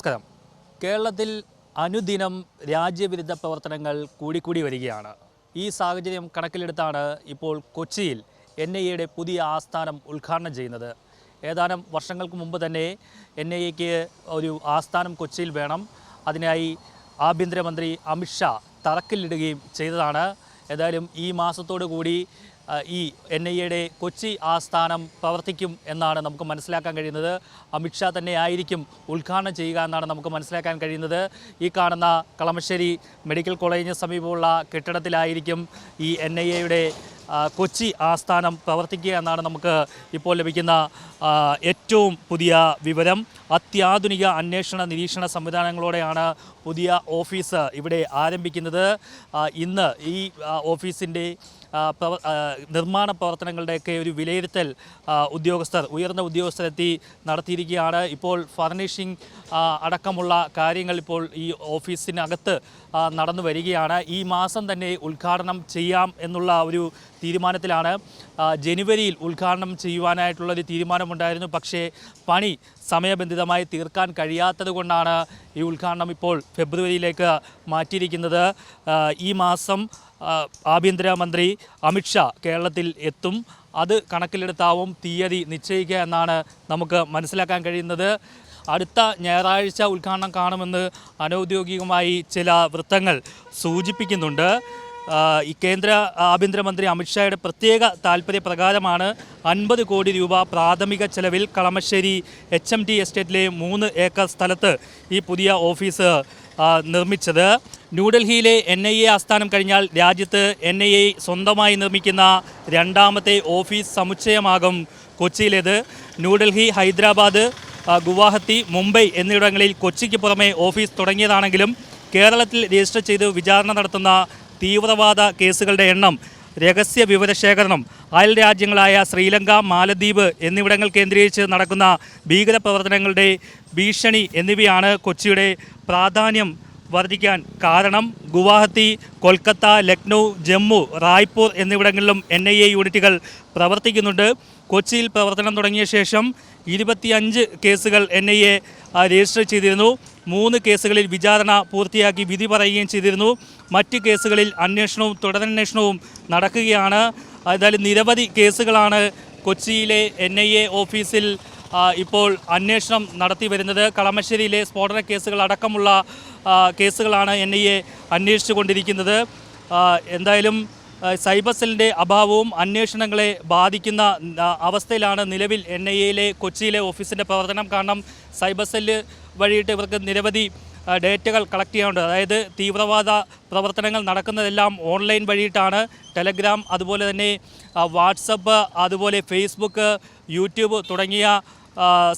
നമസ്കാരം. കേരളത്തിൽ അനുദിനം രാജ്യവിരുദ്ധ പ്രവർത്തനങ്ങൾ കൂടിക്കൂടി വരികയാണ്. ഈ സാഹചര്യം കണക്കിലെടുത്താണ് ഇപ്പോൾ കൊച്ചിയിൽ എൻ ഐ എയുടെ പുതിയ ആസ്ഥാനം ഉദ്ഘാടനം ചെയ്യുന്നത്. ഏതാനും വർഷങ്ങൾക്ക് മുമ്പ് തന്നെ എൻ ഐ എക്ക് ഒരു ആസ്ഥാനം കൊച്ചിയിൽ വേണം. അതിനായി ആഭ്യന്തരമന്ത്രി അമിത്ഷാ തറക്കല്ലിടുകയും ചെയ്തതാണ്. ഏതായാലും ഈ മാസത്തോടു കൂടി ഈ എൻ ഐ എയുടെ കൊച്ചി ആസ്ഥാനം പ്രവർത്തിക്കും എന്നാണ് നമുക്ക് മനസ്സിലാക്കാൻ കഴിയുന്നത്. അമിത്ഷാ തന്നെ ആയിരിക്കും ഉദ്ഘാടനം ചെയ്യുക എന്നാണ് നമുക്ക് മനസ്സിലാക്കാൻ കഴിയുന്നത്. ഈ കാണുന്ന കളമശ്ശേരി മെഡിക്കൽ കോളേജിന് സമീപമുള്ള കെട്ടിടത്തിലായിരിക്കും ഈ എൻ ഐ എയുടെ കൊച്ചി ആസ്ഥാനം പ്രവർത്തിക്കുക എന്നാണ് നമുക്ക് ഇപ്പോൾ ലഭിക്കുന്ന ഏറ്റവും പുതിയ വിവരം. അത്യാധുനിക അന്വേഷണ നിരീക്ഷണ സംവിധാനങ്ങളോടെയാണ് പുതിയ ഓഫീസ് ഇവിടെ ആരംഭിക്കുന്നത്. ഇന്ന് ഈ ഓഫീസിന്റെ നിർമ്മാണ പ്രവർത്തനങ്ങളുടെയൊക്കെ ഒരു വിലയിരുത്തൽ ഉദ്യോഗസ്ഥർ ഉയർന്ന ഉദ്യോഗസ്ഥരെത്തി നടത്തിയിരിക്കുകയാണ്. ഇപ്പോൾ ഫർണിഷിംഗ് അടക്കമുള്ള കാര്യങ്ങൾ ഇപ്പോൾ ഈ ഓഫീസിനകത്ത് നടന്നു വരികയാണ്. ഈ മാസം തന്നെ ഉദ്ഘാടനം ചെയ്യാം എന്നുള്ള ഒരു തീരുമാനത്തിലാണ് ജനുവരിയിൽ ഉദ്ഘാടനം ചെയ്യുവാനായിട്ടുള്ളൊരു തീരുമാനമുണ്ടായിരുന്നു. പക്ഷേ പണി സമയബന്ധിതമായി തീർക്കാൻ കഴിയാത്തത് കൊണ്ടാണ് ഈ ഉദ്ഘാടനം ഇപ്പോൾ ഫെബ്രുവരിയിലേക്ക് മാറ്റിയിരിക്കുന്നത്. ഈ മാസം ആഭ്യന്തരമന്ത്രി അമിത്ഷാ കേരളത്തിൽ എത്തും. അത് കണക്കിലെടുത്താവും തീയതി നിശ്ചയിക്കുക എന്നാണ് നമുക്ക് മനസ്സിലാക്കാൻ കഴിയുന്നത്. അടുത്ത ഞായറാഴ്ച ഉദ്ഘാടനം കാണുമെന്ന് അനൗദ്യോഗികമായി ചില വൃത്തങ്ങൾ സൂചിപ്പിക്കുന്നുണ്ട്. ഈ കേന്ദ്ര ആഭ്യന്തരമന്ത്രി അമിത്ഷായുടെ പ്രത്യേക താല്പര്യപ്രകാരമാണ് അൻപത് കോടി രൂപ പ്രാഥമിക ചെലവിൽ കളമശ്ശേരി എച്ച് എം ടി എസ്റ്റേറ്റിലെ മൂന്ന് ഏക്കർ സ്ഥലത്ത് ഈ പുതിയ ഓഫീസ് നിർമ്മിച്ചത്. ന്യൂഡൽഹിയിലെ എൻ ഐ എ ആസ്ഥാനം കഴിഞ്ഞാൽ രാജ്യത്ത് എൻ ഐ എ സ്വന്തമായി നിർമ്മിക്കുന്ന രണ്ടാമത്തെ ഓഫീസ് സമുച്ചയമാകും കൊച്ചിയിലേത്. ന്യൂഡൽഹി ഹൈദരാബാദ് ഗുവാഹത്തി മുംബൈ എന്നിവിടങ്ങളിൽ കൊച്ചിക്ക് പുറമെ ഓഫീസ് തുടങ്ങിയതാണെങ്കിലും കേരളത്തിൽ രജിസ്റ്റർ ചെയ്ത് വിചാരണ നടത്തുന്ന തീവ്രവാദ കേസുകളുടെ എണ്ണം രഹസ്യ വിവരശേഖരണം അയൽ രാജ്യങ്ങളായ ശ്രീലങ്ക മാലദ്വീപ് എന്നിവിടങ്ങൾ കേന്ദ്രീകരിച്ച് നടക്കുന്ന ഭീകരപ്രവർത്തനങ്ങളുടെ ഭീഷണി എന്നിവയാണ് കൊച്ചിയുടെ പ്രാധാന്യം വർദ്ധിക്കാൻ കാരണം. ഗുവാഹത്തി കൊൽക്കത്ത ലക്നൗ ജമ്മു റായ്പൂർ എന്നിവിടങ്ങളിലും എൻ ഐ എ യൂണിറ്റുകൾ പ്രവർത്തിക്കുന്നുണ്ട്. കൊച്ചിയിൽ പ്രവർത്തനം തുടങ്ങിയ ശേഷം ഇരുപത്തിയഞ്ച് കേസുകൾ എൻ ഐ എ രജിസ്റ്റർ ചെയ്തിരുന്നു. മൂന്ന് കേസുകളിൽ വിചാരണ പൂർത്തിയാക്കി വിധി പറയുകയും ചെയ്തിരുന്നു. മറ്റ് കേസുകളിൽ അന്വേഷണവും തുടരന്വേഷണവും നടക്കുകയാണ്. ഏതായാലും നിരവധി കേസുകളാണ് കൊച്ചിയിലെ എൻ ഐ എ ഓഫീസിൽ ഇപ്പോൾ അന്വേഷണം നടത്തി വരുന്നത്. കളമശ്ശേരിയിലെ സ്ഫോടന കേസുകൾ അടക്കമുള്ള കേസുകളാണ് എൻ ഐ എ അന്വേഷിച്ചു കൊണ്ടിരിക്കുന്നത്. എന്തായാലും സൈബർ സെല്ലിന്റെ അഭാവവും അന്വേഷണങ്ങളെ ബാധിക്കുന്ന അവസ്ഥയിലാണ് നിലവിൽ എൻ ഐ എയിലെ കൊച്ചിയിലെ ഓഫീസിന്റെ പ്രവർത്തനം. കാരണം സൈബർ സെല്ല് വഴിയിട്ട് ഇവർക്ക് നിരവധി ഡേറ്റകൾ കളക്ട് ചെയ്യാനുണ്ട്. അതായത് തീവ്രവാദ പ്രവർത്തനങ്ങൾ നടക്കുന്നതെല്ലാം ഓൺലൈൻ വഴിയിട്ടാണ്. ടെലഗ്രാം അതുപോലെ തന്നെ വാട്സപ്പ് അതുപോലെ ഫേസ്ബുക്ക് യൂട്യൂബ് തുടങ്ങിയ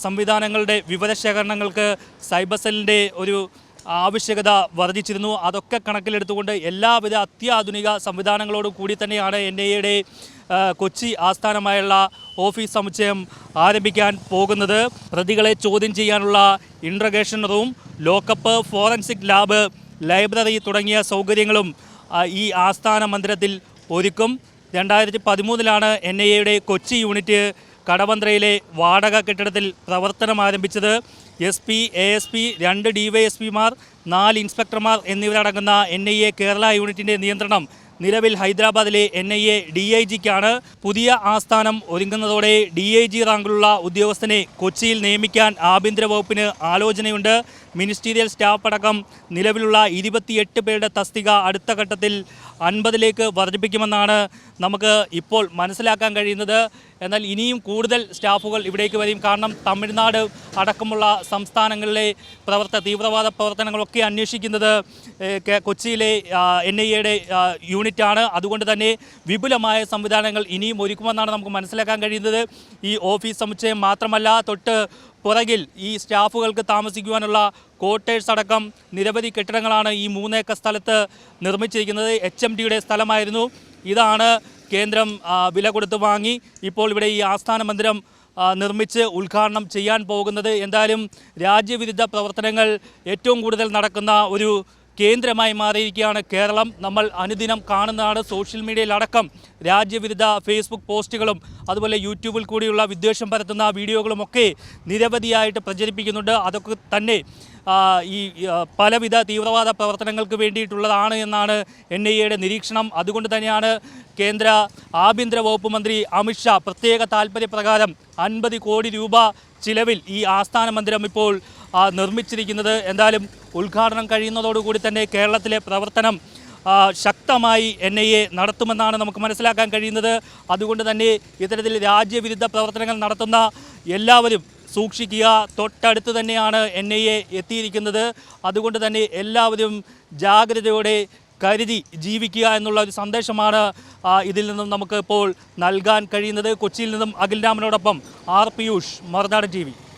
സംവിധാനങ്ങളുടെ വിവരശേഖരണങ്ങൾക്ക് സൈബർ സെല്ലിന്റെ ഒരു ആവശ്യകത വർദ്ധിച്ചിരുന്നു. അതൊക്കെ കണക്കിലെടുത്തുകൊണ്ട് എല്ലാവിധ അത്യാധുനിക സംവിധാനങ്ങളോടും കൂടി തന്നെയാണ് എൻ ഐ എയുടെ കൊച്ചി ആസ്ഥാനമായുള്ള ഓഫീസ് സമുച്ചയം ആരംഭിക്കാൻ പോകുന്നത്. പ്രതികളെ ചോദ്യം ചെയ്യാനുള്ള interrogation room lockup forensic lab library തുടങ്ങിയ സൗകര്യങ്ങളും ഈ ആസ്ഥാന മന്ദിരത്തിൽ ഒരുക്കും. രണ്ടായിരത്തി പതിമൂന്നിലാണ് എൻ ഐ എയുടെ കൊച്ചി യൂണിറ്റ് കടവന്ത്രയിലെ വാടക കെട്ടിടത്തിൽ പ്രവർത്തനം ആരംഭിച്ചത് S P A S P രണ്ട് ഡി വൈ എസ് പിമാർ നാല് ഇൻസ്പെക്ടർമാർ എന്നിവരടങ്ങുന്ന എൻ ഐ എ കേരള യൂണിറ്റിന്റെ നിയന്ത്രണം നിലവിൽ ഹൈദരാബാദിലെ N I A D I ജിക്കാണ്. പുതിയ ആസ്ഥാനം ഒരുങ്ങുന്നതോടെ ഡി ഐ ജി റാങ്കിലുള്ള ഉദ്യോഗസ്ഥനെ കൊച്ചിയിൽ നിയമിക്കാൻ ആഭ്യന്തര വകുപ്പിന് ആലോചനയുണ്ട്. മിനിസ്റ്റീരിയൽ സ്റ്റാഫ് അടക്കം നിലവിലുള്ള ഇരുപത്തിയെട്ട് പേരുടെ തസ്തിക അടുത്ത ഘട്ടത്തിൽ അൻപതിലേക്ക് വർദ്ധിപ്പിക്കുമെന്നാണ് നമുക്ക് ഇപ്പോൾ മനസ്സിലാക്കാൻ കഴിയുന്നത്. എന്നാൽ ഇനിയും കൂടുതൽ സ്റ്റാഫുകൾ ഇവിടേക്ക് വരും. കാരണം തമിഴ്നാട് അടക്കമുള്ള സംസ്ഥാനങ്ങളിലെ പ്രവർത്ത തീവ്രവാദ പ്രവർത്തനങ്ങളൊക്കെ അന്വേഷിക്കുന്നത് കൊച്ചിയിലെ എൻ ഐ എയുടെ യൂണിറ്റാണ്. അതുകൊണ്ട് തന്നെ വിപുലമായ സംവിധാനങ്ങൾ ഇനിയും ഒരുക്കുമെന്നാണ് നമുക്ക് മനസ്സിലാക്കാൻ കഴിയുന്നത്. ഈ ഓഫീസ് സമുച്ചയം മാത്രമല്ല തൊട്ട് പുറകിൽ ഈ സ്റ്റാഫുകൾക്ക് താമസിക്കുവാനുള്ള ക്വാർട്ടേഴ്സ് അടക്കം നിരവധി കെട്ടിടങ്ങളാണ് ഈ മൂന്നേക്കർ സ്ഥലത്ത് നിർമ്മിച്ചിരിക്കുന്നത്. എച്ച് എം ഡിയുടെ സ്ഥലമായിരുന്നു. ഇതാണ് കേന്ദ്രം വില കൊടുത്ത് വാങ്ങി ഇപ്പോൾ ഇവിടെ ഈ ആസ്ഥാന മന്ദിരം നിർമ്മിച്ച് ഉദ്ഘാടനം ചെയ്യാൻ പോകുന്നത്. എന്തായാലും രാജ്യവിരുദ്ധ പ്രവർത്തനങ്ങൾ ഏറ്റവും കൂടുതൽ നടക്കുന്ന ഒരു കേന്ദ്രമായി മാറിയിരിക്കുകയാണ് കേരളം. നമ്മൾ അനുദിനം കാണുന്നതാണ് സോഷ്യൽ മീഡിയയിലടക്കം രാജ്യവിരുദ്ധ ഫേസ്ബുക്ക് പോസ്റ്റുകളും അതുപോലെ യൂട്യൂബിൽ കൂടിയുള്ള വിദ്വേഷം പരത്തുന്ന വീഡിയോകളുമൊക്കെ നിരവധിയായിട്ട് പ്രചരിപ്പിക്കുന്നുണ്ട്. അതൊക്കെ തന്നെ ഈ പലവിധ തീവ്രവാദ പ്രവർത്തനങ്ങൾക്ക് വേണ്ടിയിട്ടുള്ളതാണ് എന്നാണ് എൻ ഐ എയുടെ നിരീക്ഷണം. അതുകൊണ്ട് തന്നെയാണ് കേന്ദ്ര ആഭ്യന്തര വകുപ്പ് മന്ത്രി അമിത്ഷാ പ്രത്യേക താല്പര്യപ്രകാരം അൻപത് കോടി രൂപ ചിലവിൽ ഈ ആസ്ഥാന മന്ദിരം ഇപ്പോൾ നിർമ്മിച്ചിരിക്കുന്നത്. എന്തായാലും ഉദ്ഘാടനം കഴിയുന്നതോടുകൂടി തന്നെ കേരളത്തിലെ പ്രവർത്തനം ശക്തമായി എൻ ഐ എ നടത്തുമെന്നാണ് നമുക്ക് മനസ്സിലാക്കാൻ കഴിയുന്നത്. അതുകൊണ്ട് തന്നെ ഇത്തരത്തിൽ രാജ്യവിരുദ്ധ പ്രവർത്തനങ്ങൾ നടത്തുന്ന എല്ലാവരും സൂക്ഷിക്കുക. തൊട്ടടുത്ത് തന്നെയാണ് എൻ ഐ എ എത്തിയിരിക്കുന്നത്. അതുകൊണ്ട് തന്നെ എല്ലാവരും ജാഗ്രതയോടെ കരുതി ജീവിക്കുക എന്നുള്ള ഒരു സന്ദേശമാണ് ഇതിൽ നിന്നും നമുക്ക് ഇപ്പോൾ നൽകാൻ കഴിയുന്നത്. കൊച്ചിയിൽ നിന്നും അഖിൽ രാമനോടൊപ്പം ആർ പിയൂഷ് മറുനാടൻ ടി